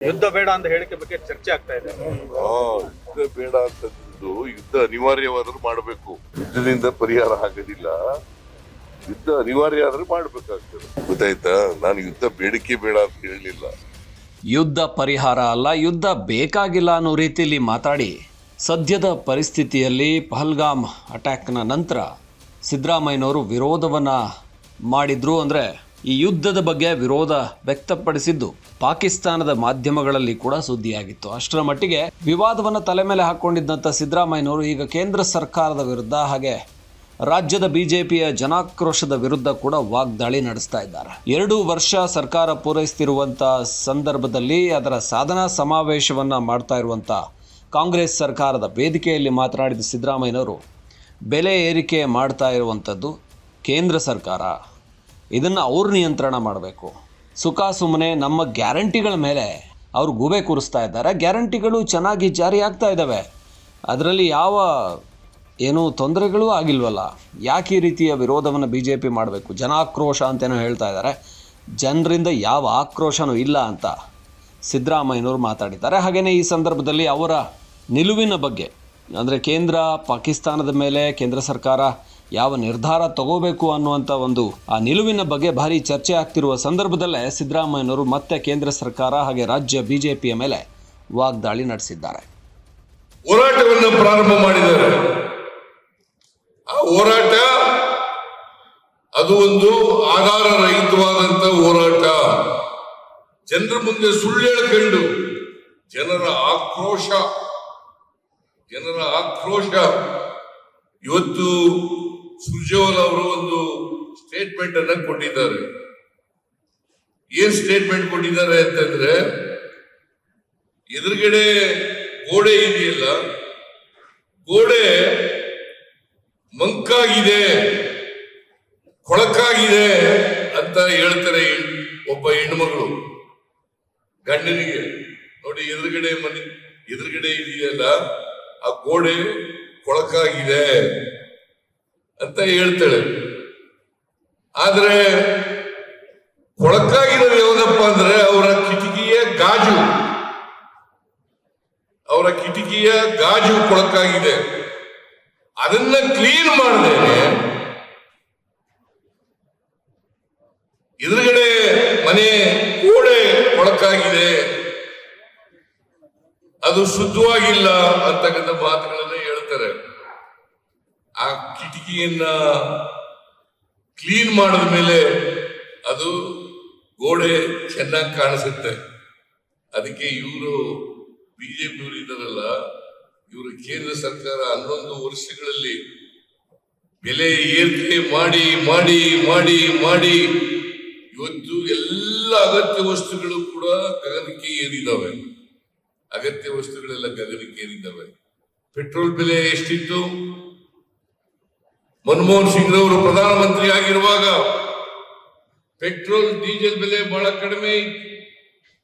ಯುದ್ಧ ಬೇಡ ಅಂತ ಹೇಳಿಕೆ ಬಗ್ಗೆ ಚರ್ಚೆ ಆಗ್ತಾ ಇದೆ. ಆ, ಯುದ್ಧ ಬೇಡ ಅಂತದ್ದು ಯುದ್ಧ ಅನಿವಾರ್ಯವಾದ್ರೂ ಮಾಡಬೇಕು. ಯುದ್ಧದಿಂದ ಪರಿಹಾರ ಆಗೋದಿಲ್ಲ. ಯುದ್ಧ ಅನಿವಾರ್ಯ ಆದ್ರೆ ಮಾಡ್ಬೇಕಾಗ್ತದೆ. ಗೊತ್ತಾಯ್ತಾ? ನಾನು ಯುದ್ಧ ಬೇಡಿಕೆ ಬೇಡ ಅಂತ ಹೇಳಲಿಲ್ಲ ಯುದ್ಧ ಪರಿಹಾರ ಅಲ್ಲ ಯುದ್ಧ ಬೇಕಾಗಿಲ್ಲ ಅನ್ನೋ ರೀತಿಯಲ್ಲಿ ಮಾತಾಡಿ. ಸದ್ಯದ ಪರಿಸ್ಥಿತಿಯಲ್ಲಿ ಪಹಲ್ಗಾಮ್ ಅಟ್ಯಾಕ್ನ ನಂತರ ಸಿದ್ದರಾಮಯ್ಯನವರು ವಿರೋಧವನ್ನ ಮಾಡಿದ್ರು ಅಂದರೆ ಈ ಯುದ್ಧದ ಬಗ್ಗೆ ವಿರೋಧ ವ್ಯಕ್ತಪಡಿಸಿದ್ದು ಪಾಕಿಸ್ತಾನದ ಮಾಧ್ಯಮಗಳಲ್ಲಿ ಕೂಡ ಸುದ್ದಿಯಾಗಿತ್ತು. ಅಷ್ಟರ ಮಟ್ಟಿಗೆ ವಿವಾದವನ್ನು ತಲೆ ಮೇಲೆ ಹಾಕೊಂಡಿದ್ದಂಥ ಸಿದ್ದರಾಮಯ್ಯನವರು ಈಗ ಕೇಂದ್ರ ಸರ್ಕಾರದ ವಿರುದ್ಧ ಹಾಗೆ ರಾಜ್ಯದ ಬಿಜೆಪಿಯ ಜನಾಕ್ರೋಶದ ವಿರುದ್ಧ ಕೂಡ ವಾಗ್ದಾಳಿ ನಡೆಸ್ತಾ ಇದ್ದಾರೆ. ಎರಡು ವರ್ಷ ಸರ್ಕಾರ ಪೂರೈಸ್ತಿರುವಂಥ ಸಂದರ್ಭದಲ್ಲಿ ಅದರ ಸಾಧನಾ ಸಮಾವೇಶವನ್ನು ಮಾಡ್ತಾ ಇರುವಂಥ ಕಾಂಗ್ರೆಸ್ ಸರ್ಕಾರದ ವೇದಿಕೆಯಲ್ಲಿ ಮಾತನಾಡಿದ ಸಿದ್ದರಾಮಯ್ಯನವರು, ಬೆಲೆ ಏರಿಕೆ ಮಾಡ್ತಾ ಇರುವಂಥದ್ದು ಕೇಂದ್ರ ಸರ್ಕಾರ. ಇದನ್ನು ಅವ್ರು ನಿಯಂತ್ರಣ ಮಾಡಬೇಕು. ಸುಖ ಸುಮ್ಮನೆ ನಮ್ಮ ಗ್ಯಾರಂಟಿಗಳ ಮೇಲೆ ಅವರು ಗೂಬೆ ಕೂರಿಸ್ತಾ ಇದ್ದಾರೆ. ಗ್ಯಾರಂಟಿಗಳು ಚೆನ್ನಾಗಿ ಜಾರಿ ಆಗ್ತಾ ಇದ್ದಾವೆ ಅದರಲ್ಲಿ ಯಾವ ಏನೂ ತೊಂದರೆಗಳು ಆಗಿಲ್ವಲ್ಲ. ಯಾಕೆ ಈ ರೀತಿಯ ವಿರೋಧವನ್ನು ಬಿ ಜೆ ಪಿ ಮಾಡಬೇಕು? ಜನಾಕ್ರೋಶ ಅಂತೇನೋ ಹೇಳ್ತಾ ಇದ್ದಾರೆ ಜನರಿಂದ ಯಾವ ಆಕ್ರೋಶನೂ ಇಲ್ಲ ಅಂತ ಸಿದ್ದರಾಮಯ್ಯನವರು ಮಾತಾಡಿದ್ದಾರೆ. ಹಾಗೆಯೇ ಈ ಸಂದರ್ಭದಲ್ಲಿ ಅವರ ನಿಲುವಿನ ಬಗ್ಗೆ. ಅಂದರೆ ಕೇಂದ್ರ ಪಾಕಿಸ್ತಾನದ ಮೇಲೆ ಕೇಂದ್ರ ಸರ್ಕಾರ ಯಾವ ನಿರ್ಧಾರ ತಗೋಬೇಕು ಅನ್ನುವಂಥ ಒಂದು ಆ ನಿಲುವಿನ ಬಗ್ಗೆ ಭಾರಿ ಚರ್ಚೆ ಆಗ್ತಿರುವ ಸಂದರ್ಭದಲ್ಲೇ ಸಿದ್ದರಾಮಯ್ಯನವರು ಮತ್ತೆ ಕೇಂದ್ರ ಸರ್ಕಾರ ಹಾಗೆ ರಾಜ್ಯ ಬಿಜೆಪಿಯ ಮೇಲೆ ವಾಗ್ದಾಳಿ ನಡೆಸಿದ್ದಾರೆ. ಹೋರಾಟವನ್ನು ಪ್ರಾರಂಭ ಮಾಡಿದ್ದಾರೆ. ಆ ಹೋರಾಟ ಅದು ಒಂದು ಆಧಾರ ರಹಿತವಾದಂತ ಹೋರಾಟ. ಜನರ ಮುಂದೆ ಸುಳ್ಳು ಹೇಳ್ಕೊಂಡು ಜನರ ಆಕ್ರೋಶ ಜನರ ಆಕ್ರೋಶ. ಇವತ್ತು ಸುರ್ಜೇವಾಲ ಅವರು ಒಂದು ಸ್ಟೇಟ್ಮೆಂಟ್ ಅನ್ನ ಕೊಟ್ಟಿದ್ದಾರೆ. ಏನ್ ಸ್ಟೇಟ್ಮೆಂಟ್ ಕೊಟ್ಟಿದ್ದಾರೆ ಅಂತಂದ್ರೆ, ಎದುರುಗಡೆ ಗೋಡೆ ಇದೆಯಲ್ಲ, ಗೋಡೆ ಮಂಕಾಗಿದೆ, ಕೊಳಕಾಗಿದೆ ಅಂತ ಹೇಳ್ತಾರೆ ಒಬ್ಬ ಹೆಣ್ಮಗಳು ಗಂಡನಿಗೆ, ನೋಡಿ ಎದುರುಗಡೆ ಮನೆ, ಎದುರುಗಡೆ ಇದೆಯಲ್ಲ, ಆ ಗೋಡೆ ಕೊಳಕಾಗಿದೆ. ಅಂತ ಹೇಳ್ತಾಳೆ. ಆದ್ರೆ ಕೊಳಕಾಗಿರೋದು ಯಾವ್ದಪ್ಪ ಅಂದ್ರೆ ಅವರ ಕಿಟಕಿಯ ಗಾಜು. ಅವರ ಕಿಟಕಿಯ ಗಾಜು ಕೊಳಕಾಗಿದೆ. ಅದನ್ನ ಕ್ಲೀನ್ ಮಾಡಿದೇನೆ ಎದುರುಗಡೆ ಮನೆ ಕೋಡೆ ಕೊಳಕಾಗಿದೆ. ಅದು ಶುದ್ಧವಾಗಿಲ್ಲ ಅಂತಕ್ಕಂಥ ಮಾತುಗಳನ್ನ ಹೇಳ್ತಾರೆ. ಆ ಕಿಟಕಿಯನ್ನ ಕ್ಲೀನ್ ಮಾಡಿದ ಮೇಲೆ ಅದು ಗೋಡೆ ಚೆನ್ನಾಗಿ ಕಾಣಿಸುತ್ತೆ. ಅದಕ್ಕೆ ಇವರು ಬಿಜೆಪಿಯವರು ಇದ್ದಾರಲ್ಲ, ಇವರು ಕೇಂದ್ರ ಸರ್ಕಾರ ಹನ್ನೊಂದು ವರ್ಷಗಳಲ್ಲಿ ಬೆಲೆ ಏರಿಕೆ ಮಾಡಿ ಮಾಡಿ ಮಾಡಿ ಮಾಡಿ ಇವತ್ತು ಎಲ್ಲ ಅಗತ್ಯ ವಸ್ತುಗಳು ಕೂಡ ಗಗನಕ್ಕೆ ಏರಿದಾವೆ. ಅಗತ್ಯ ವಸ್ತುಗಳೆಲ್ಲ ಗಗನಕ್ಕೆ ಏರಿದ್ದಾವೆ ಪೆಟ್ರೋಲ್ ಬೆಲೆ ಎಷ್ಟಿತ್ತು? ಮನಮೋಹನ್ ಸಿಂಗ್ ಅವರು ಪ್ರಧಾನಮಂತ್ರಿ ಆಗಿರುವಾಗ ಪೆಟ್ರೋಲ್ ಡೀಸೆಲ್ ಬೆಲೆ ಬಹಳ ಕಡಿಮೆ ಇತ್ತು.